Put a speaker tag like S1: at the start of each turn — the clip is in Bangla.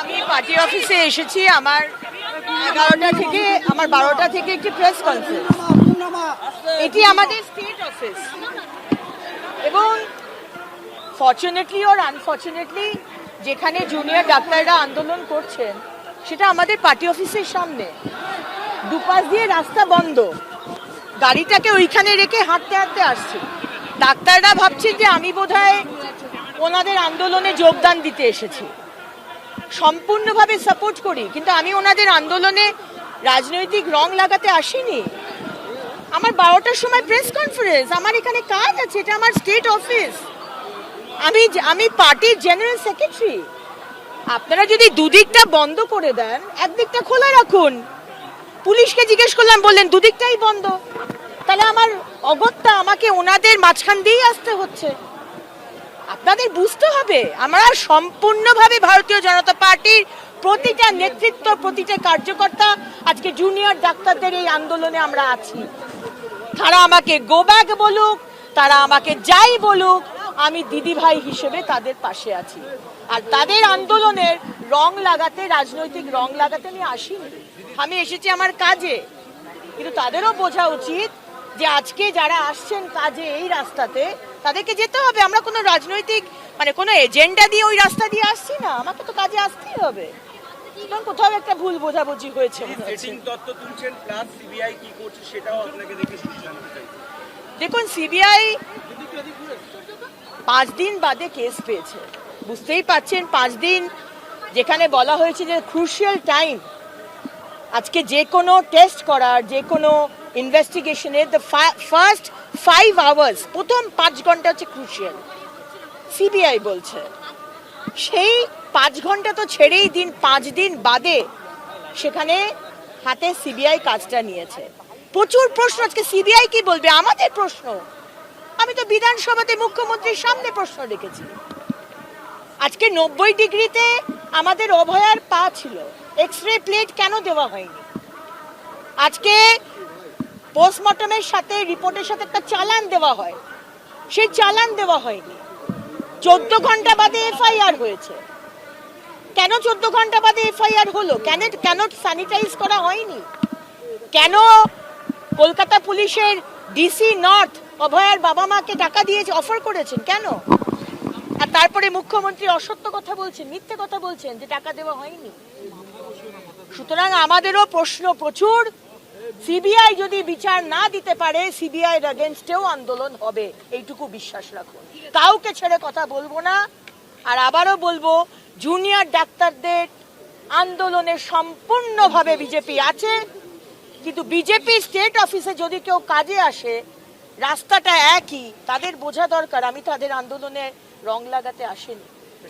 S1: আমি পার্টি অফিসে এসেছি আমার এগারোটা থেকে, আমার বারোটা থেকে একটি প্রেস কনফারেন্স এটি আমাদের স্টেট অফিস এবং ফর্চুনেটলি ওর আনফর্চুনেটলি যেখানে জুনিয়র ডাক্তাররা আন্দোলন করছেন, সেটা আমাদের পার্টি অফিসের সামনে। দুপাশ দিয়ে রাস্তা বন্ধ। গাড়িটাকে ওইখানে রেখে হাঁটতে হাঁটতে আসছি। ডাক্তাররা ভাবছেন যে আমি বোধহয় ওনাদের আন্দোলনে যোগদান দিতে এসেছি। সম্পূর্ণভাবে সাপোর্ট করি, কিন্তু আমি ওনাদের আন্দোলনে রাজনৈতিক রং লাগাতে আসিনি। আমার বারোটার সময় প্রেস কনফারেন্স আমার এখানে কাজ আছে, এটা আমার স্টেট অফিস আমি আমি পার্টির জেনারেল সেক্রেটারি আপনারা যদি দুদিকটা বন্ধ করে দেন, একদিকটা খোলা রাখুন। পুলিশকে জিজ্ঞেস করলাম, বললেন, দুদিকটাই বন্ধ। তাহলে আমার অগত্যা আমাকে ওনাদের মাঝখান দিয়েই আসতে হচ্ছে। আপনাদের বুঝতে হবে, আমরা সম্পূর্ণভাবে ভারতীয় জনতা পার্টির প্রতিটা নেতৃত্ব, প্রতিটা কার্যকর্তা, আজকে জুনিয়র ডাক্তারদের এই আন্দোলনে আমরা আছি। তারা আমাকে গো ব্যাক বলুক, তারা আমাকে যাই বলুক, আমি দিদি ভাই হিসেবে তাদের পাশে আছি। আর তাদের আন্দোলনের রং লাগাতে, রাজনৈতিক রং লাগাতে আমি আসিনি। আমি এসেছি আমার কাজে, কিন্তু তাদেরও বোঝা উচিত যে আজকে যারা আসছেন কাজে এই রাস্তাতে তাদেরকে যেতে হবে। আমরা কোনো রাজনৈতিক মানে কোনো এজেন্ডা দিয়ে ওই রাস্তা দিয়ে আসছি না। আমাকে তো কাজে আসতেই হবে। সুতরাং কোথাও একটা ভুল বোঝাবুঝি হয়েছে দেখুন সিবিআই পাঁচ দিন বাদে কেস পেয়েছে। বুঝতেই পাচ্ছেন পাঁচ দিন যেখানে বলা হয়েছে যে ক্রুশিয়াল টাইম আজকে যে কোনো টেস্ট করার যে কোনো ইনভেস্টিগেশনের দ্য ফার্স্ট ফাইভ আওয়ার্স প্রথম পাঁচ ঘণ্টা হচ্ছে ক্রুশিয়াল সিবিআই বলছে, সেই পাঁচ ঘণ্টা তো ছেড়েই দিন, পাঁচ দিন বাদে সেখানে হাতে সিবিআই কাজটা নিয়েছে। প্রচুর প্রশ্ন, আজকে সিবিআই কি বলবে? আমাদের প্রশ্ন। আমি তো বিধানসভাতে মুখ্যমন্ত্রীর সামনে প্রশ্ন রেখেছি। আজকে নব্বই ডিগ্রিতে আমাদের অভয়ার পা ছিল। এক্স রে প্লেট কেন দেওয়া হয়নি? আজকে পোস্টমর্টমের সাথে রিপোর্টের সাথে একটা চালান দেওয়া হয়। সেই চালান দেওয়া হয়নি। চোদ্দ ঘণ্টা বাদে এফআইআর হয়েছে। কেন চোদ্দ ঘণ্টা বাদে এফআইআর হলো? কেন কেন স্যানিটাইজ করা হয়নি? কেন কলকাতা পুলিশের ডিসি নর্থ অভয়ার বাবা মাকে টাকা দিয়েছে অফার করেছেন? কেন? আর তারপরে মুখ্যমন্ত্রী অসত্য কথা বলছেন, মিথ্যে কথা বলছেন যে টাকা দেওয়া হয়নি। সুতরাং আমাদেরও প্রশ্ন প্রচুর। সিবিআই যদি বিচার না দিতে পারে সিবিআই এগেনস্টেও আন্দোলন হবে, এইটুকু বিশ্বাস রাখুন। কাউকে ছেড়ে কথা বলব না, আর আবারও বলব জুনিয়র ডাক্তারদের আন্দোলনে সম্পূর্ণভাবে বিজেপি আছে, কিন্তু বিজেপি স্টেট অফিসে যদি কেউ কাজে আসে, রাস্তাটা একই, তাদের বোঝা দরকার, আমি তাদের আন্দোলনে রং লাগাতে আসেনি।